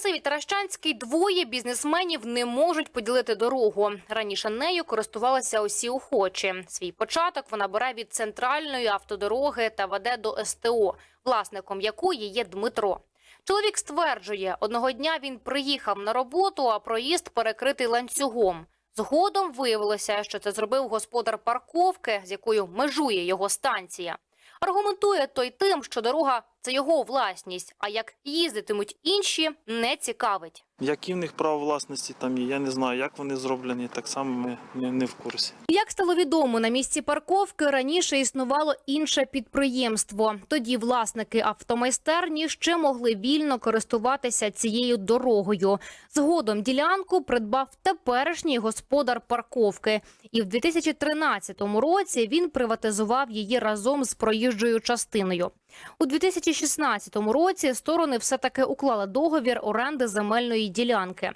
масиві Таращанський двоє бізнесменів не можуть поділити дорогу. Раніше нею користувалися усі охочі. Свій початок вона бере від центральної автодороги та веде до СТО, власником якої є Дмитро. Чоловік стверджує, одного дня він приїхав на роботу, а проїзд перекритий ланцюгом. Згодом виявилося, що це зробив господар парковки, з якою межує його станція. Аргументує той тим, що дорога це його власність, а як їздитимуть інші, не цікавить. Які в них право власності там є, я не знаю, як вони зроблені, так само ми не, не в курсі. Як стало відомо, на місці парковки раніше існувало інше підприємство. Тоді власники автомайстерні ще могли вільно користуватися цією дорогою. Згодом ділянку придбав теперішній господар парковки, і в 2013 році він приватизував її разом з проїжджою частиною. У 2016 році сторони все таки уклали договір оренди земельної ділянки.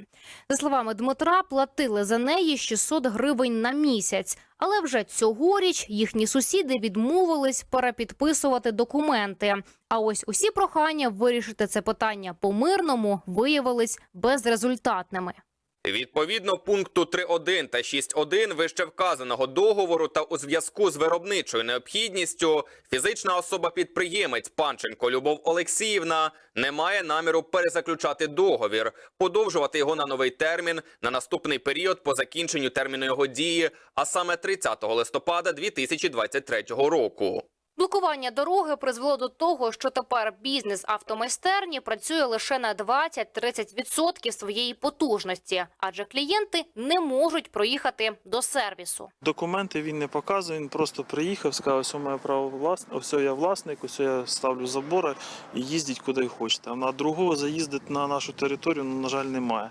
За словами Дмитра, платили за неї 600 гривень на місяць. Але вже цьогоріч їхні сусіди відмовились перепідписувати документи. А ось усі прохання вирішити це питання по-мирному виявились безрезультатними. Відповідно пункту 3.1 та 6.1 вище вказаного договору та у зв'язку з виробничою необхідністю фізична особа-підприємець Панченко Любов Олексіївна не має наміру перезаключати договір, подовжувати його на новий термін на наступний період по закінченню терміну його дії, а саме 30 листопада 2023 року. Блокування дороги призвело до того, що тепер бізнес автомайстерні працює лише на 20-30% своєї потужності, адже клієнти не можуть проїхати до сервісу. Документи він не показує, він просто приїхав, сказав, ось моє право власне, ось я власник, ось я ставлю забори і їздіть куди хочете. На другого заїздити на нашу територію, ну, на жаль, немає.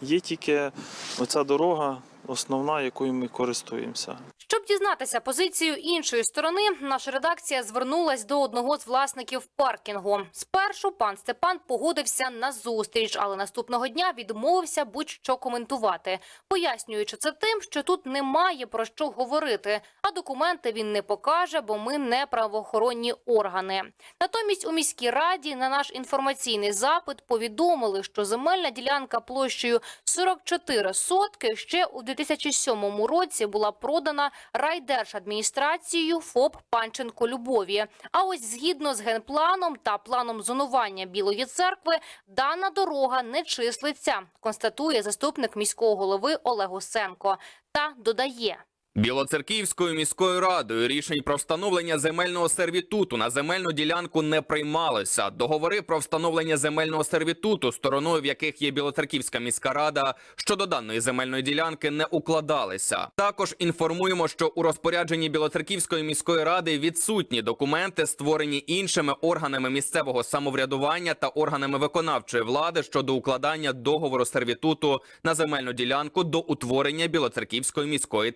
Є тільки оця дорога, основна, якою ми користуємося. Щоб дізнатися позицію іншої сторони, наша редакція звернулась до одного з власників паркінгу. Спершу пан Степан погодився на зустріч, але наступного дня відмовився будь-що коментувати, пояснюючи це тим, що тут немає про що говорити, а документи він не покаже, бо ми не правоохоронні органи. Натомість у міській раді на наш інформаційний запит повідомили, що земельна ділянка площею 44 сотки ще у 2007 році була продана райдержадміністрацією ФОП Панченко Любові. А ось згідно з генпланом та планом зонування Білої церкви, дана дорога не числиться, констатує заступник міського голови Олег Осенко Та додає. Білоцерківською міською радою рішень про встановлення земельного сервітуту на земельну ділянку не приймалося. Договори про встановлення земельного сервітуту, стороною в яких є Білоцерківська міська рада, щодо даної земельної ділянки не укладалися. Також інформуємо, що у розпорядженні Білоцерківської міської ради відсутні документи, створені іншими органами місцевого самоврядування та органами виконавчої влади щодо укладання договору сервітуту на земельну ділянку до утворення Білоцерківської міської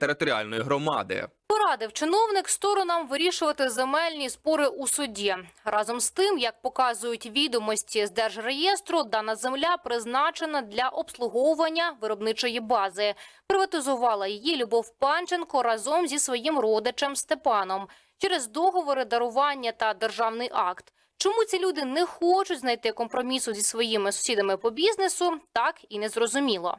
територіальної громади. Порадив чиновник сторонам вирішувати земельні спори у суді. Разом з тим, як показують відомості з держреєстру, дана земля призначена для обслуговування виробничої бази. Приватизувала її Любов Панченко разом зі своїм родичем Степаном через договори дарування та державний акт. Чому ці люди не хочуть знайти компромісу зі своїми сусідами по бізнесу, так і не зрозуміло.